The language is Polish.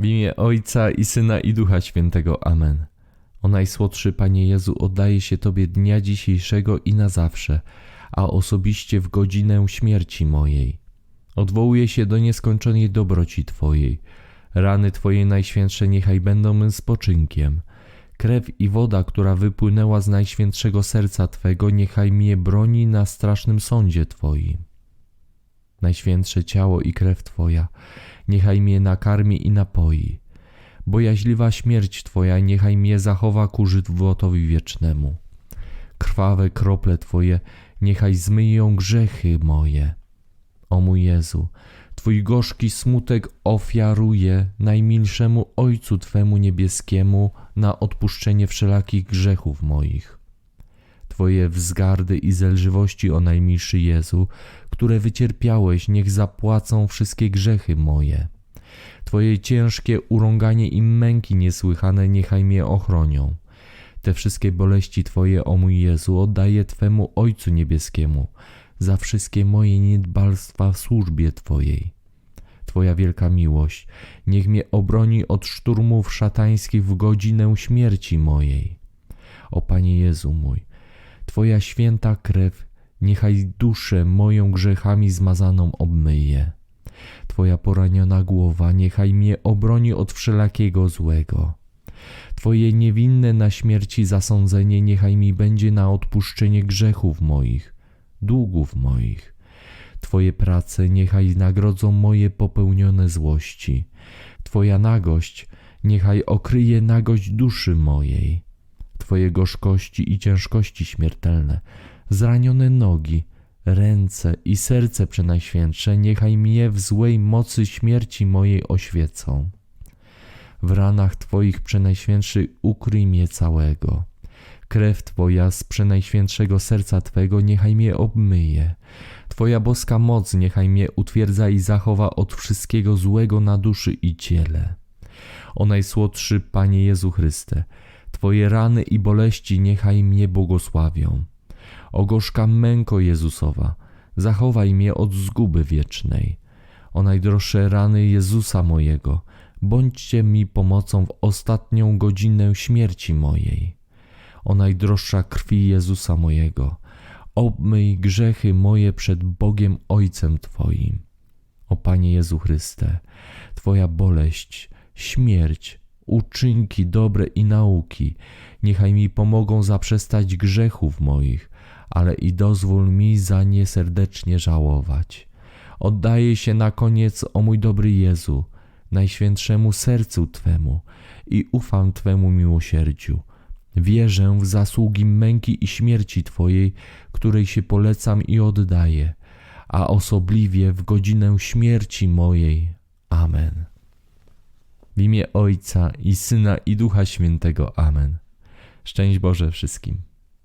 W imię Ojca i Syna i Ducha Świętego. Amen. O najsłodszy Panie Jezu, oddaję się Tobie dnia dzisiejszego i na zawsze, a osobiście w godzinę śmierci mojej. Odwołuję się do nieskończonej dobroci Twojej. Rany Twoje najświętsze niechaj będą mym spoczynkiem. Krew i woda, która wypłynęła z najświętszego serca Twego, niechaj mnie broni na strasznym sądzie Twoim. Najświętsze ciało i krew Twoja, niechaj mnie nakarmi i napoi. Bojaźliwa śmierć Twoja, niechaj mnie zachowa ku żywotowi wiecznemu. Krwawe krople Twoje, niechaj zmyją grzechy moje. O mój Jezu, Twój gorzki smutek ofiaruję najmilszemu Ojcu Twemu niebieskiemu na odpuszczenie wszelakich grzechów moich. Twoje wzgardy i zelżywości, o najmilszy Jezu, które wycierpiałeś, niech zapłacą wszystkie grzechy moje. Twoje ciężkie urąganie i męki niesłychane niechaj mnie ochronią. Te wszystkie boleści Twoje, o mój Jezu, oddaję Twemu Ojcu Niebieskiemu, za wszystkie moje niedbalstwa w służbie Twojej. Twoja wielka miłość, niech mnie obroni od szturmów szatańskich w godzinę śmierci mojej. O Panie Jezu mój, Twoja święta krew, niechaj duszę moją grzechami zmazaną obmyje. Twoja poraniona głowa, niechaj mnie obroni od wszelakiego złego. Twoje niewinne na śmierci zasądzenie, niechaj mi będzie na odpuszczenie grzechów moich, długów moich. Twoje prace niechaj nagrodzą moje popełnione złości. Twoja nagość niechaj okryje nagość duszy mojej. Twoje gorzkości i ciężkości śmiertelne, zranione nogi, ręce i serce przenajświętsze, niechaj mnie w złej mocy śmierci mojej oświecą. W ranach Twoich przenajświętszy ukryj mnie całego. Krew Twoja z przenajświętszego serca Twego niechaj mnie obmyje. Twoja boska moc niechaj mnie utwierdza i zachowa od wszystkiego złego na duszy i ciele. O najsłodszy Panie Jezu Chryste, Twoje rany i boleści niechaj mnie błogosławią. O gorzka męko Jezusowa, zachowaj mnie od zguby wiecznej. O najdroższe rany Jezusa mojego, bądźcie mi pomocą w ostatnią godzinę śmierci mojej. O najdroższa krwi Jezusa mojego, obmyj grzechy moje przed Bogiem Ojcem Twoim. O Panie Jezu Chryste, Twoja boleść, śmierć, uczynki dobre i nauki, niechaj mi pomogą zaprzestać grzechów moich, ale i dozwól mi za nie serdecznie żałować. Oddaję się na koniec, o mój dobry Jezu, najświętszemu sercu Twemu i ufam Twemu miłosierdziu. Wierzę w zasługi męki i śmierci Twojej, której się polecam i oddaję, a osobliwie w godzinę śmierci mojej. Amen. W imię Ojca i Syna i Ducha Świętego. Amen. Szczęść Boże wszystkim.